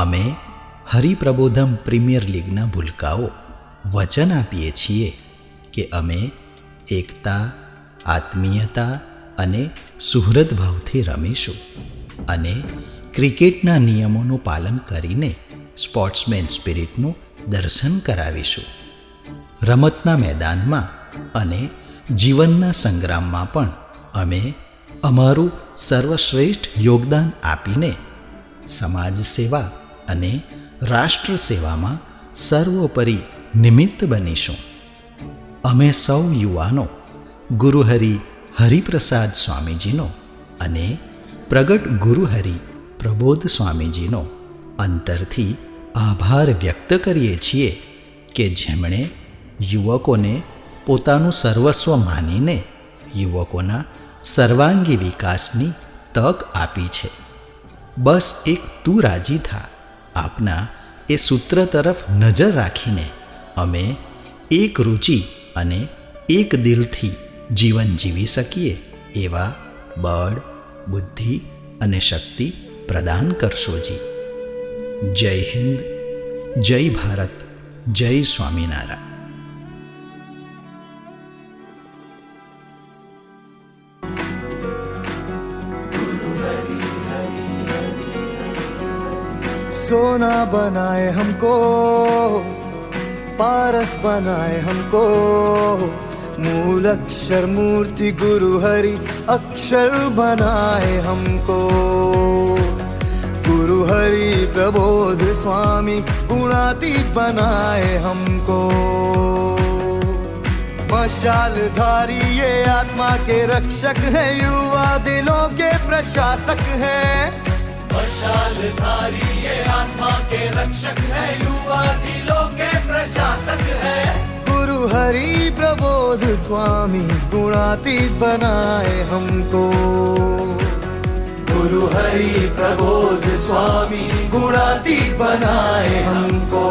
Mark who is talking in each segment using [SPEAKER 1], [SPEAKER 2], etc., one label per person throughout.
[SPEAKER 1] અમે હરિપ્રબોધમ પ્રીમિયર લીગના ભૂલકાઓ વચન આપીએ છીએ કે અમે એકતા આત્મીયતા અને સુહૃદભાવથી રમીશું અને ક્રિકેટના નિયમોનું પાલન કરીને સ્પોર્ટ્સમેન સ્પિરિટનું દર્શન કરાવીશું રમતના મેદાનમાં અને જીવનના સંગ્રામમાં પણ અમે અમારું સર્વશ્રેષ્ઠ યોગદાન આપીને સમાજ સેવા અને રાષ્ટ્ર સેવામાં સર્વોપરી નિમિત્ત બનીશું અમે સૌ યુવાનો ગુરુહરિ હરિપ્રસાદ સ્વામીજીનો અને પ્રગટ ગુરુહરિ પ્રબોધ સ્વામીજીનો અંતરથી આભાર વ્યક્ત કરીએ છીએ કે જેમણે યુવકોને પોતાનું સર્વસ્વ માનીને યુવકોના સર્વાંગી વિકાસની તક આપી છે બસ એક તું રાજી થા આપના એ સૂત્ર તરફ નજર રાખીને અમે એક રુચિ અને એક દિલથી જીવન જીવી સકીએ એવા બળ બુદ્ધિ અને શક્તિ પ્રદાન કરશોજી જય હિન્દ જય ભારત જય સ્વામિનારાયણ
[SPEAKER 2] सोना बनाए हमको पारस बनाए हमको मूल अक्षर मूर्ति गुरु हरि अक्षर बनाए हमको गुरु हरि प्रबोध स्वामी गुणातीत बनाए हमको मशाल धारी ये आत्मा के रक्षक है युवा दिलों के प्रशासक है
[SPEAKER 3] धारी ये रक्षक है युवा दिलों के प्रशासक है
[SPEAKER 2] गुरु हरि प्रबोध स्वामी गुणातीत बनाए हमको गुरु हरि प्रबोध स्वामी गुणातीत बनाए हमको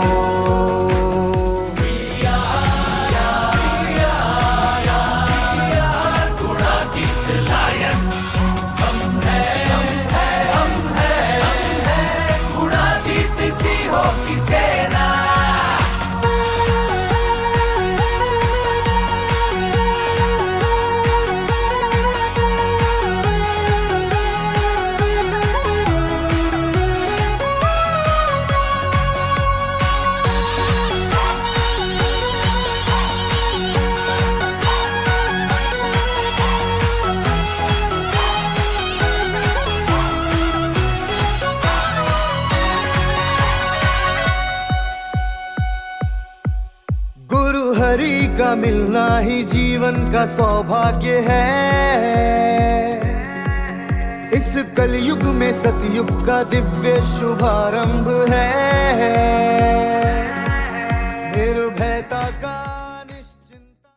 [SPEAKER 3] परी का
[SPEAKER 2] मिलना ही जीवन का सौभाग्य है इस कलयुग में सतयुग का दिव्य शुभारंभ है